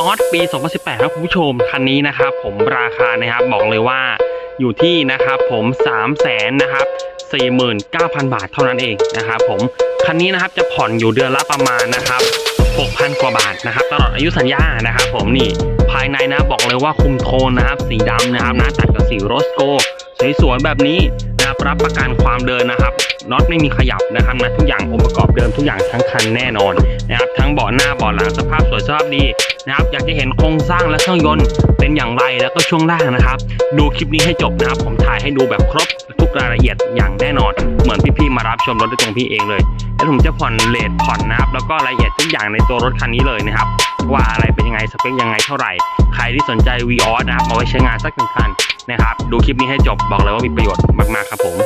ออสปี 2018 ครับคุณผู้ชม คันนี้นะครับผมราคานะครับบอกเลยว่าอยู่ที่นะครับผม3 0 0แสนนะครับ49,000 บาทเท่านั้นเองนะครับผม คันนี้นะครับจะผ่อนอยู่เดือนละประมาณนะครับ6,000 กว่าบาทนะครับตลอดอายุสัญญานะครับผมนี่ภายในนะบอกเลยว่าคุมโทนนะครับสีดำนะครับนะตัดกับสีโรสโกสวยๆแบบนี้ นะครับ รับประกันความเดินนะครับน็อตไม่มีขยับนะครับนะทุกอย่างองค์ประกอบเดิมทุกอย่างทั้งคันแน่นอนนะครับทั้งเบาะหน้าเบาะหลังสภาพสวยสภาพดีนะครับอยากจะเห็นโครงสร้างและเครื่องยนต์เป็นอย่างไรแล้วก็ช่วงล่างนะครับ ดูคลิปนี้ให้จบนะครับ ผมถ่ายให้ดูแบบครบทุกรายละเอียดอย่างแน่นอน เหมือนพี่ๆมารับชมรถด้วยตรงพี่เองเลยแล้วผมจะผ่อนเลทผ่อนนะครับแล้วก็รายละเอียดทุกอย่างในตัวรถคันนี้เลยนะครับว่าอะไรเป็นยังไงสเปคยังไงเท่าไหร่ ใครที่สนใจ v ีออสนะครับเอาไว้ใช้งานสักหนึ่งคัน นะครับ ดูคลิปนี้ให้จบบอกเลยว่ามีประโยชน์มาก ๆ ครับผม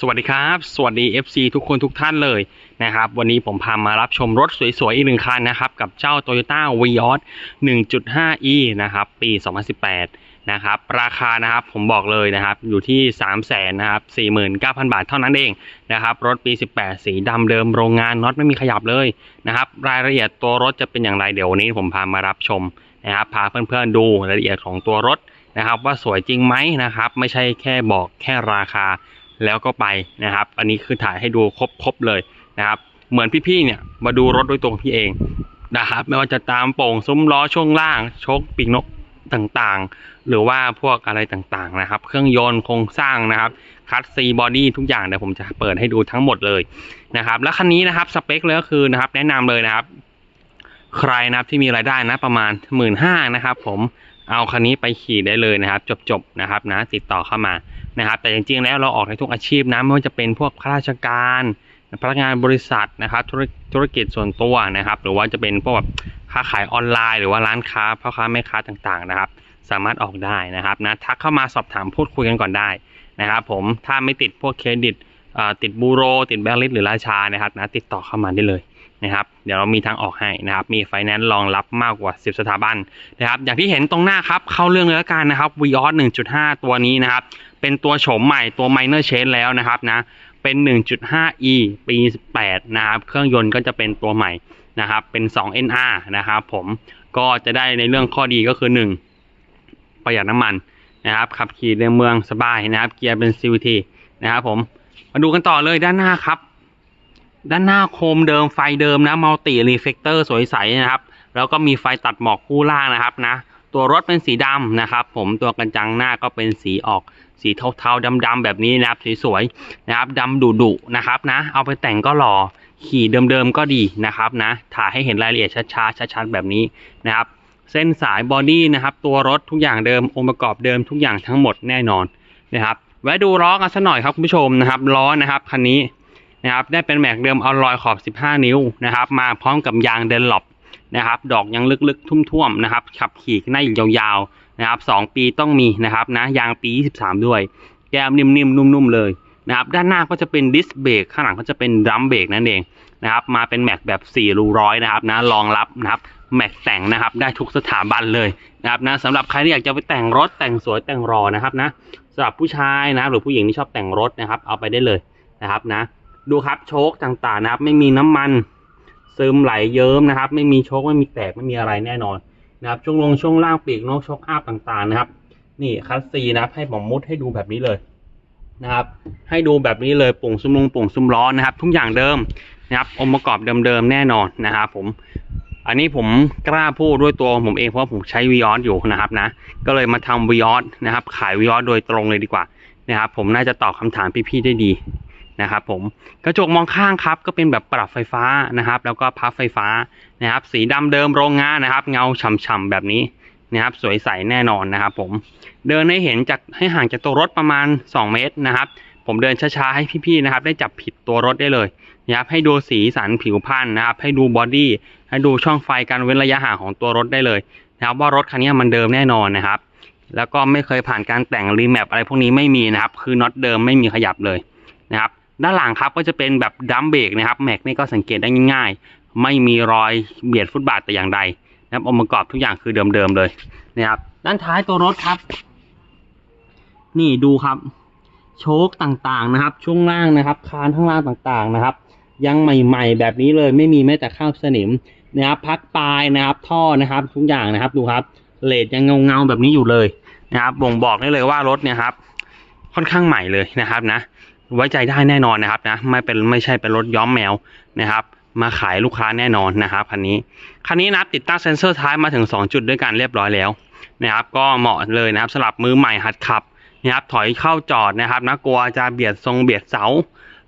สวัสดีครับ สวัสดี FC ทุกคนทุกท่านเลยนะครับ วันนี้ผมพามารับชมรถสวย ๆ อีกหนึ่งคันนะครับ กับเจ้า Toyota v ีออส 1.5e นะครับ ปี 2018 นะครับ ราคานะครับผมบอกเลยนะครับ อยู่ที่ 3 0 0แสนนะครับ 49,000 บาทเท่านั้นเองนะครับ รถปี 18 สีดำเดิมโรงงานน็อตไม่มีขยับเลยนะครับ รายละเอียดตัวรถจะเป็นอย่างไรเดี๋ยววันนี้ผมพามารับชม นะครับพาเพื่อนๆดูรายละเอียดของตัวรถนะครับ ว่าสวยจริงไหมนะครับ ไม่ใช่แค่บอกแค่ราคาแล้วก็ไปนะครับ อันนี้คือถ่ายให้ดูครบๆเลยนะครับ เหมือนพี่ๆเนี่ยมาดูรถด้วยตัวพี่เองนะครับ ไม่ว่าจะตามโป่งซุ้มล้อช่วงล่างชคปีกนกต่างๆ หรือว่าพวกอะไรต่างๆนะครับ เครื่องยนต์โครงสร้างนะครับคัสซีบอดี้ทุกอย่างเดี๋ยวผมจะเปิดให้ดูทั้งหมดเลยนะครับ แล้วคันนี้นะครับสเปคเลยก็คือนะครับ แนะนำเลยนะครับ ใครนะครับที่มีรายได้นะประมาณหมื่นห้านะครับผมเอาคันนี้ไปขี่ได้เลยนะครับ จบๆนะครับนะติดต่อเข้ามานะครับ แต่จริงๆแล้วเราออกในทุกอาชีพนะไม่ว่าจะเป็นพวกข้าราชการพนักงานบริษัทนะครับธุรกิจส่วนตัวนะครับ หรือว่าจะเป็นพวกแบบค้าขายออนไลน์หรือว่าร้านค้าพ่อค้าแม่ค้าต่างๆนะครับ สามารถออกได้นะครับนะทักเข้ามาสอบถามพูดคุยกันก่อนได้นะครับ ผมถ้าไม่ติดพวกเครดิตอ่อติดบูโร ติดแบงค์ลิสหรือราชานะครับนะติดต่อเข้ามาได้เลย นะครับ เดี๋ยวเรามีทางออกให้นะครับ มีไฟแนนซ์รองรับมากกว่า 10 สถาบันนะครับ อย่างที่เห็นตรงหน้าครับ เข้าเรื่องเลยแล้วกันนะครับ v ีออส1.5 ตัวนี้นะครับ เป็นตัวโฉมใหม่ตัว minor change แล้วนะครับนะ เป็น 1.5e ปี 18 นะครับ เครื่องยนต์ก็จะเป็นตัวใหม่นะครับ เป็น 2 NR นะครับผม ก็จะได้ในเรื่องข้อดีก็คือ 1 ประหยัดน้ำมันนะครับ ขับขี่ในเมืองสบายนะครับ เกียร์เป็น CVT นะครับผม มาดูกันต่อเลยด้านหน้าครับ ด้านหน้าโคมเดิมไฟเดิมนะมัลติรีเฟกเตอร์สวยใสนะครับ แล้วก็มีไฟตัดหมอกคู่ล่างนะครับนะ ตัวรถเป็นสีดำนะครับผมตัวกันจังหน้าก็เป็นสีออกสีเทาๆดำๆแบบนี้นะครับสวยๆนะครับดำดุๆนะครับนะ เอาไปแต่งก็หล่อขี่เดิมๆก็ดีนะครับนะถ่ายให้เห็นรายละเอียดช้าๆชัดๆแบบนี้นะครับ เส้นสายบอดี้นะครับตัวรถทุกอย่างเดิมองค์ประกอบเดิมทุกอย่างทั้งหมดแน่นอนนะครับแวะดูล้อกันสักหน่อยครับคุณผู้ชมนะครับล้อนะครับคันนี้ นะครับได้เป็นแม็กเดิมเอาลอยขอบ 15 นิ้วนะครับ มาพร้อมกับยางเดนหลบนะครับ ดอกยังลึกๆ ทุ่มๆนะครับ ขับขี่หน้าอีกยาวๆนะครับ 2 ปีต้องมีนะครับนะยางปี 23 ด้วย แก้มนิ่มๆ นุ่มๆ เลยนะครับ ด้านหน้าก็จะเป็นดิสเบรกข้างหลังก็จะเป็นดรัมเบรกนั่นเองนะครับ มาเป็นแม็กแบบ4รูร้อยนะครับนะรองรับนะครับแม็กแต่งนะครับ ได้ทุกสถาบันเลยนะครับนะสำหรับใครที่อยากจะไปแต่งรถแต่งสวยแต่งรอนะครับนะสำหรับผู้ชายนะครับหรือผู้หญิงที่ชอบแต่งรถนะครับ เอาไปได้เลยนะครับนะ ดูครับโชคต่างๆนะครับ ไม่มีน้ำมันซึมไหลเยิ้มนะครับ ไม่มีโชคไม่มีแตกไม่มีอะไรแน่นอนนะครับ ช่วงลงช่วงล่างปีกนกโชคอัพต่างๆนะครับ นี่คัสซีนะครับ ให้ผมมุดให้ดูแบบนี้เลยนะครับ ให้ดูแบบนี้เลยปุ่งซุ้มลงปุ่งซุ้มล้อนนะครับ ทุกอย่างเดิมนะครับองค์ประกอบเดิมๆแน่นอนนะครับผมอันนี้ผมกล้าพูดด้วยตัวผมเองเพราะผมใช้วีออสอยู่นะครับนะ ก็เลยมาทำวีออสนะครับ ขายวีออสโดยตรงเลยดีกว่านะครับ ผมน่าจะตอบคำถามพี่ๆได้ดี นะครับผมกระจกมองข้างครับก็เป็นแบบปรับไฟฟ้านะครับ แล้วก็พับไฟฟ้านะครับ สีดำเดิมโรงงานนะครับ เงาฉ่ำๆแบบนี้นะครับ สวยใสแน่นอนนะครับ ผมเดินให้เห็นจากให้ห่างจากตัวรถประมาณ 2 เมตรนะครับ ผมเดินช้าๆให้พี่ๆนะครับ ได้จับผิดตัวรถได้เลยนะครับให้ดูสีสันผิวพรรณนะครับ ให้ดูบอดี้ให้ดูช่องไฟการเว้นระยะห่างของตัวรถได้เลยนะครับว่ารถคันนี้มันเดิมแน่นอนนะครับ แล้วก็ไม่เคยผ่านการแต่งรีแมปอะไรพวกนี้ไม่มีนะครับ คือน็อตเดิมไม่มีขยับเลยนะครับ ด้านหลังครับก็จะเป็นแบบดัมเบรกนะครับแม็กนี่ก็สังเกตได้ง่ายๆ ไม่มีรอยเบียดฟุตบาทแต่อย่างใดนะครับองค์ประกอบทุกอย่างคือเดิมๆเลยนะครับด้านท้ายตัวรถครับ นี่ดูครับ โชคต่างๆนะครับ ช่วงล่างนะครับ คานข้างล่างต่างๆนะครับ ยังใหม่ๆ แบบนี้เลยไม่มีแม้แต่ข้าวสนิมนะครับพักปลายนะครับ ท่อนะครับ ทุกอย่างนะครับดูครับเลดยังเงาๆแบบนี้อยู่เลยนะครับบ่งบอกได้เลยว่ารถเนี่ยครับ ค่อนข้างใหม่เลยนะครับนะ ไว้ใจได้แน่นอนนะครับนะไม่เป็นไม่ใช่เป็นรถย้อมแมวนะครับมาขายลูกค้าแน่นอนนะครับคันนี้คันนี้นะครับติดตั้งเซ็นเซอร์ท้ายมาถึง 2 จุดด้วยกันเรียบร้อยแล้วนะครับก็เหมาะเลยนะครับสำหรับมือใหม่หัดขับนะครับถอยเข้าจอดนะครับนะกลัวจะเบียดทรงเบียดเสา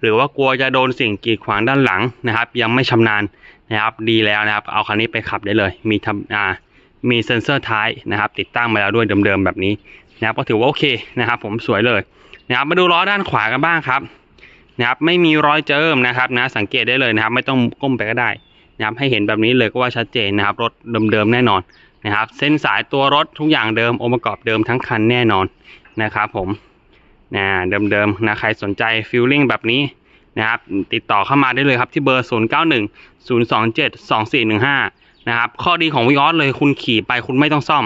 หรือว่ากลัวจะโดนสิ่งกีดขวางด้านหลังนะครับ ยังไม่ชำนาญนะครับดีแล้วนะครับ เอาคันนี้ไปขับได้เลย มีทำอ่ามีเซ็นเซอร์ท้ายนะครับ ติดตั้งมาแล้วด้วยเดิมๆแบบนี้นะครับก็ถือว่าโอเคนะครับ ผมสวยเลย นะครับมาดูล้อด้านขวากันบ้างครับนะครับไม่มีรอยเจิมนะครับนะสังเกตได้เลยนะครับ ไม่ต้องก้มไปก็ได้นะครับให้เห็นแบบนี้เลยก็ว่าชัดเจนนะครับรถเดิมๆแน่นอนนะครับ เส้นสายตัวรถทุกอย่างเดิมองค์ประกอบเดิมทั้งคันแน่นอนนะครับผมนะเดิมๆนะใครสนใจฟิลลิ่งแบบนี้นะครับติดต่อเข้ามาได้เลยครับที่เบอร์ 0 9 1 0 2 7 2 4 1 5 นะครับข้อดีของวิออสเลยคุณขี่ไปคุณไม่ต้องซ่อม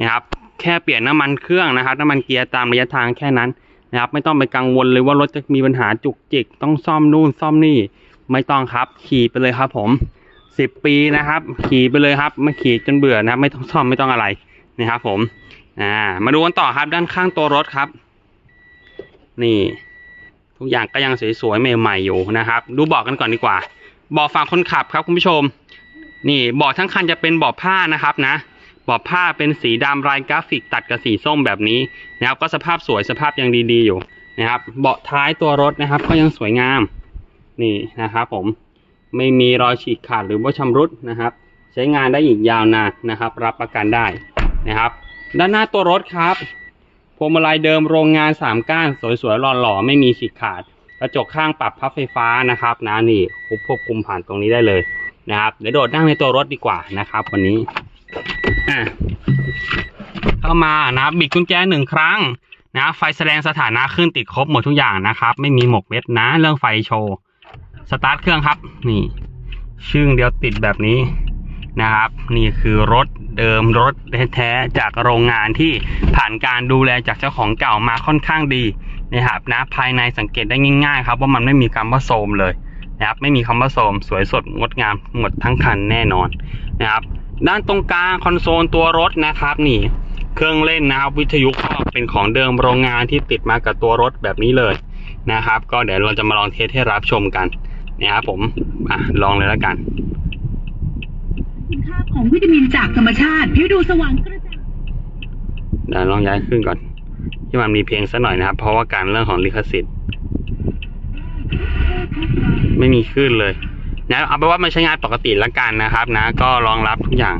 นะครับแค่เปลี่ยนน้ำมันเครื่องนะครับน้ำมันเกียร์ตามระยะทางแค่นั้น นะครับ ไม่ต้องไปกังวลเลยว่ารถจะมีปัญหาจุกจิก ต้องซ่อมนู่นซ่อมนี่ไม่ต้องครับขี่ไปเลยครับ ผมสิบปีนะครับ ขี่ไปเลยครับ ไม่ขี่จนเบื่อนะครับ ไม่ต้องซ่อมไม่ต้องอะไรนะครับ ผม อ่า มาดูกันต่อครับด้านข้างตัวรถครับ นี่ ทุกอย่างก็ยังสวยๆใหม่ๆอยู่นะครับ ดูเบาะกันก่อนดีกว่าเบาะฝั่งคนขับครับคุณผู้ชม นี่เบาะทั้งคันจะเป็นเบาะผ้านะครับนะ บาะผ้าเป็นสีดำลายกราฟิกตัดกับสีส้มแบบนี้นะครับก็สภาพสวยสภาพยังดีๆอยู่นะครับ เบาะท้ายตัวรถนะครับ ก็ยังสวยงามนี่นะครับผมไม่มีรอยฉีกขาดหรือว่าชำรุดนะครับ ใช้งานได้อีกยาวนานนะครับ รับประกันได้นะครับ ด้านหน้าตัวรถครับพวงมาลัยเดิมโรงงาน 3 ก้าน สวยๆหล่อๆไม่มีฉีกขาด กระจกข้างปรับพับไฟฟ้านะครับนะนี่ควบคุมผ่านตรงนี้ได้เลยนะครับเดี๋ยวโดดนั่งในตัวรถดีกว่านะครับวันนี้ อะเข้ามานะบิดกุญแจหนึ่งครั้งนะไฟแสดงสถานะขึ้นติดครบหมดทุกอย่างนะครับ ไม่มีหมกเม็ดนะ เรื่องไฟโชว์สตาร์ทเครื่องครับ นี่ ชึ่งเดียวติดแบบนี้นะครับ นี่คือรถเดิมรถแท้ๆจากโรงงานที่ผ่านการดูแลจากเจ้าของเก่ามาค่อนข้างดีนะครับนะภายในสังเกตได้ง่าย ๆ ครับว่ามันไม่มีคำว่าโทมเลยนะครับ ไม่มีคำว่าโทมสวยสดงดงามหมดทั้งคันแน่นอนนะครับ ด้านตรงกลางคอนโซลตัวรถนะครับนี่เครื่องเล่นนะครับ วิทยุก็เป็นของเดิมโรงงานที่ติดมากับตัวรถแบบนี้เลยนะครับ ก็เดี๋ยวเราจะมาลองเทสให้รับชมกันนะครับผมอะลองเลยแล้วกัน คุณค่าของวิตามินจากธรรมชาติผิวดูสว่างกระจ่างเดี๋ยวลองย้ายขึ้นก่อน ที่มันมีเพลงสักหน่อยนะครับ เพราะว่าการเรื่องของลิขสิทธิ์ ไม่มีขึ้นเลย นะเอาไปนว่ามันใช้งานปกติละกันนะครับนะ ก็รองรับทุกอย่าง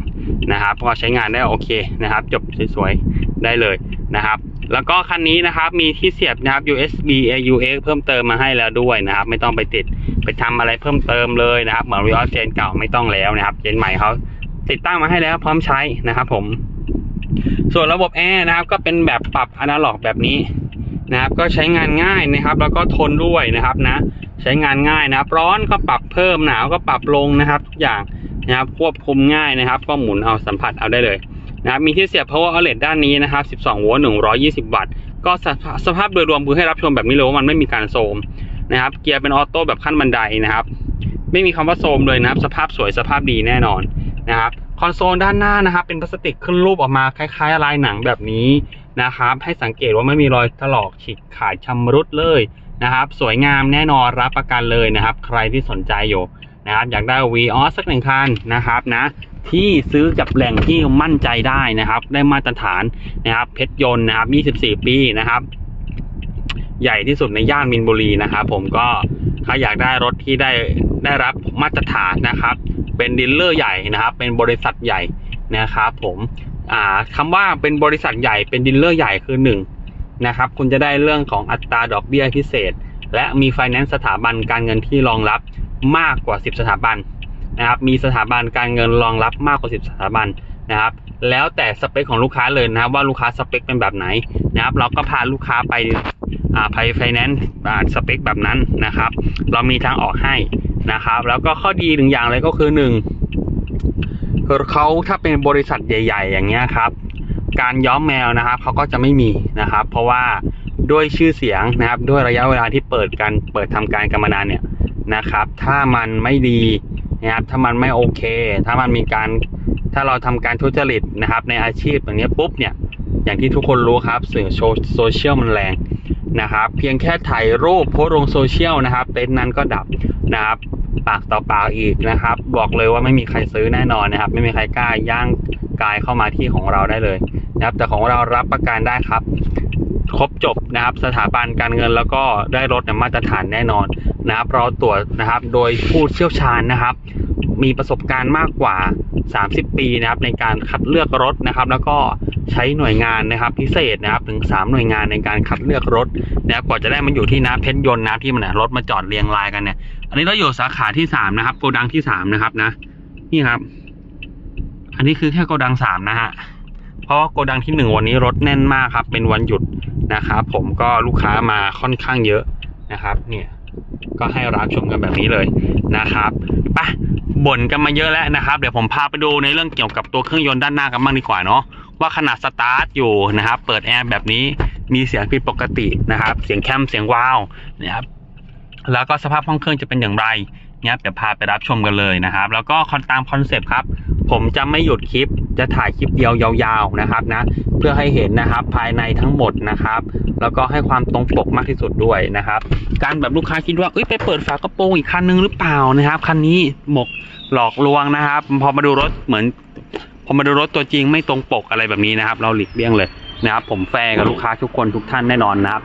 นะครับก็ใช้งานได้โอเคนะครับ จบสวยๆได้เลยนะครับแล้วก็คันนี้นะครับมีที่เสียบนะครับ USB AUX เพิ่มเติมมาให้แล้วด้วยนะครับ ไม่ต้องไปติดไปทำอะไรเพิ่มเติมเลยนะครับเหมือนวิออสเจนเก่าไม่ต้องแล้วนะครับเจนใหม่เขาติดตั้งมาให้แล้วพร้อมใช้นะครับผม ส่วนระบบแอร์นะครับก็เป็นแบบปรับอนาล็อกแบบนี้ นะครับ ก็ใช้งานง่ายนะครับ แล้วก็ทนด้วยนะครับนะ ใช้งานง่ายนะครับ ร้อนก็ปรับเพิ่มหนาวก็ปรับลงนะครับทุกอย่างนะครับควบคุมง่ายนะครับ ก็หมุนเอาสัมผัสเอาได้เลยนะครับมีที่เสียบ power outlet ด้านนี้นะครับ 12 โวลต์ 120 วัตต์ ก็สภาพโดยรวมคือให้รับชมแบบนี้เลยว่ามันไม่มีการโทมนะครับ เกียร์เป็นออโต้แบบขั้นบันไดนะครับ ไม่มีคำว่าโทมเลยนะครับ สภาพสวยสภาพดีแน่นอนนะครับ คอนโซลด้านหน้านะครับ เป็นพลาสติกขึ้นรูปออกมาคล้ายๆลายหนังแบบนี้ นะครับ ให้สังเกตว่าไม่มีรอยถลอกฉีกขาดชำรุดเลยนะครับ สวยงามแน่นอนรับประกันเลยนะครับ ใครที่สนใจอยู่นะครับ อยากได้ v ีออสักหนึ่งคันนะครับนะที่ซื้อกับแหล่งที่มั่นใจได้นะครับ ได้มาตรฐานนะครับเพชรยนต์นะครับ 24 ปีนะครับ ใหญ่ที่สุดในย่านมินบุรีนะครับ ผมก็ถ้าอยากได้รถที่ได้ได้รับมาตรฐานนะครับ เป็นดีลเลอร์ใหญ่นะครับ เป็นบริษัทใหญ่นะครับ ผม อ่าคำว่าเป็นบริษัทใหญ่เป็นดีลเลอร์ใหญ่คือหนึ่งนะครับคุณจะได้เรื่องของอัตราดอกเบี้ยพิเศษ และมีไฟแนนซ์สถาบันการเงินที่รองรับมากกว่า 10 สถาบันนะครับมีสถาบันการเงินรองรับมากกว่า 10 สถาบันนะครับแล้วแต่สเปคของลูกค้าเลยนะครับว่าลูกค้าสเปคเป็นแบบไหนนะครับเราก็พาลูกค้าไปอ่าไปไฟแนนซ์สเปคแบบนั้นนะครับ เรามีทางออกให้นะครับ แล้วก็ข้อดีหนึ่งอย่างเลยก็คือหนึ่ง คือเขาถ้าเป็นบริษัทใหญ่ ๆ อย่างเงี้ยครับ การย้อมแมวนะครับเขาก็จะไม่มีนะครับ เพราะว่าด้วยชื่อเสียงนะครับ ด้วยระยะเวลาที่เปิดการเปิดทำการกันมานานเนี่ยนะครับ ถ้ามันไม่ดีนะครับ ถ้ามันไม่โอเค ถ้ามันมีการถ้าเราทำการทุจริตนะครับ ในอาชีพอย่างนี้ยปุ๊บเนี่ยอย่างที่ทุกคนรู้ครับสื่อโซเชียลมันแรงนะครับ เพียงแค่ถ่ายรูปโพสลงโซเชียลนะครับเต็นท์นั้นก็ดับนะครับ ปากต่อปากอีกนะครับ บอกเลยว่าไม่มีใครซื้อแน่นอนนะครับ ไม่มีใครกล้าย่างกายเข้ามาที่ของเราได้เลยนะครับ แต่ของเรารับประกันได้ครับ ครบจบนะครับ สถาบันการเงินแล้วก็ได้รถมาตรฐานแน่นอนนะครับ เราตรวจนะครับ โดยผู้เชี่ยวชาญนะครับ มีประสบการณ์มากกว่า 30 ปีนะครับ ในการคัดเลือกรถนะครับ แล้วก็ใช้หน่วยงานนะครับ พิเศษนะครับถึง 3 หน่วยงานในการคัดเลือกรถนะครับกว่าจะได้มาอยู่ที่น้ำเพชรยนต์นะครับที่มันรถมาจอดเรียงรายกันเนี่ย อันนี้เราอยู่สาขาที่สามนะครับโกดังที่สามนะครับนะ นี่ครับ อันนี้คือแค่โกดังสามนะฮะ เพราะโกดังที่หนึ่งวันนี้รถแน่นมากครับ เป็นวันหยุดนะครับผมก็ลูกค้ามาค่อนข้างเยอะนะครับ เนี่ย ก็ให้รับชมกันแบบนี้เลยนะครับไปบ่นกันมาเยอะแล้วนะครับ เดี๋ยวผมพาไปดูในเรื่องเกี่ยวกับตัวเครื่องยนต์ด้านหน้ากันบ้างดีกว่าเนาะว่าขนาดสตาร์ทอยู่นะครับ เปิดแอร์แบบนี้มีเสียงผิดปกตินะครับ เสียงแคมเสียงวาวนะครับ แล้วก็สภาพห้องเครื่องจะเป็นอย่างไรเนี่ยเดี๋ยวพาไปรับชมกันเลยนะครับ แล้วก็คอนตามคอนเซปต์ครับ ผมจะไม่หยุดคลิปจะถ่ายคลิปเดียวยาวๆนะครับนะ เพื่อให้เห็นนะครับภายในทั้งหมดนะครับ แล้วก็ให้ความตรงปกมากที่สุดด้วยนะครับ การแบบลูกค้าคิดว่าเอ้ยไปเปิดฝากระโปรงอีกคันนึงหรือเปล่านะครับคันนี้หมกหลอกลวงนะครับ พอมาดูรถเหมือนพอมาดูรถตัวจริงไม่ตรงปกอะไรแบบนี้นะครับ เราหลีกเลี่ยงเลยนะครับ ผมแฟร์กับลูกค้าทุกคนทุกท่านแน่นอนนะครับ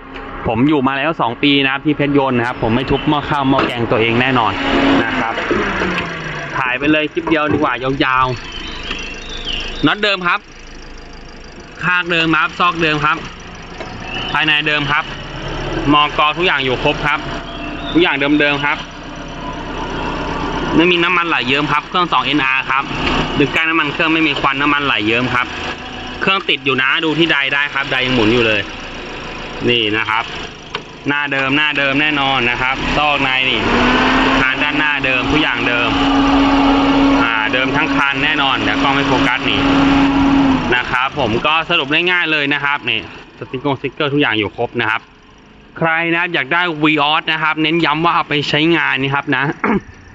ผมอยู่มาแล้วสองปีนะครับที่เพชรยนต์นะครับ ผมไม่ทุบหม้อข้าวหม้อแกงตัวเองแน่นอนนะครับ ถ่ายไปเลยคลิปเดียวดีกว่ายาวๆน็อตเดิมครับคากเดิมครับซอกเดิมครับ ภายในเดิมครับมอกอทุกอย่างอยู่ครบครับ ทุกอย่างเดิมๆครับไม่มีน้ำมันไหลเยิ้มครับ เครื่อง 2NR ครับดึกการน้ำมันเครื่องไม่มีควันน้ำมันไหลเยิ้มครับ เครื่องติดอยู่นะดูที่ใดได้ครับ ใดยังหมุนอยู่เลย นี่นะครับ หน้าเดิมหน้าเดิมแน่นอนนะครับซอกในนี่คานด้านหน้าเดิมทุกอย่างเดิม อ่าเดิมทั้งคันแน่นอนเดี๋ยวกล้องไม่โฟกัสนี่นะครับผมก็สรุปง่ายๆเลยนะครับนี่สติ๊กเกอร์สติ๊กเกอร์ทุกอย่างอยู่ครบนะครับ ใครนะอยากได้ v ีออสนะครับ เน้นย้ำว่าเอาไปใช้งานนี่ครับนะ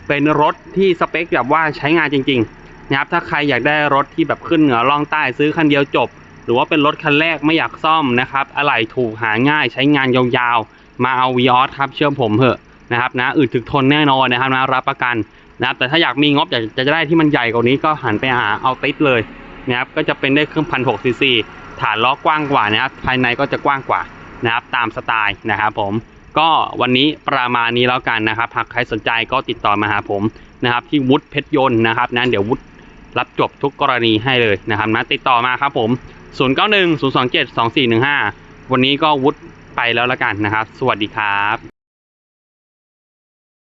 เป็นรถที่สเปคแบบว่าใช้งานจริง ๆ นะครับถ้าใครอยากได้รถที่แบบขึ้นเหนือล่องใต้ซื้อคันเดียวจบ หรือว่าเป็นรถคันแรกไม่อยากซ่อมนะครับ อะไหล่ถูกหาง่ายใช้งานยาวๆ มาเอา v ีออสครับเชื่อผมเถอะนะครับนะอึดถึกทนแน่นอนนะครับนะรับประกันนะครับแต่ถ้าอยากมีงบอยากจะได้ที่มันใหญ่กว่านี้ก็หันไปหาเอาติดเลยนะครับก็จะเป็นได้เครื่องพันหกซีซีฐานล้อกว้างกว่านะครับภายในก็จะกว้างกว่านะครับตามสไตล์นะครับผมก็วันนี้ประมาณนี้แล้วกันนะครับหากใครสนใจก็ติดต่อมาหาผมนะครับที่วุฒิเพชรยนต์นะครับนะเดี๋ยววุฒิ รับจบทุกกรณีให้เลยนะครับนะติดต่อมาครับผม 0 9 1 0 2 7 2 4 1 5 วันนี้ก็วุฒิไปแล้วละกันนะครับ สวัสดีครับ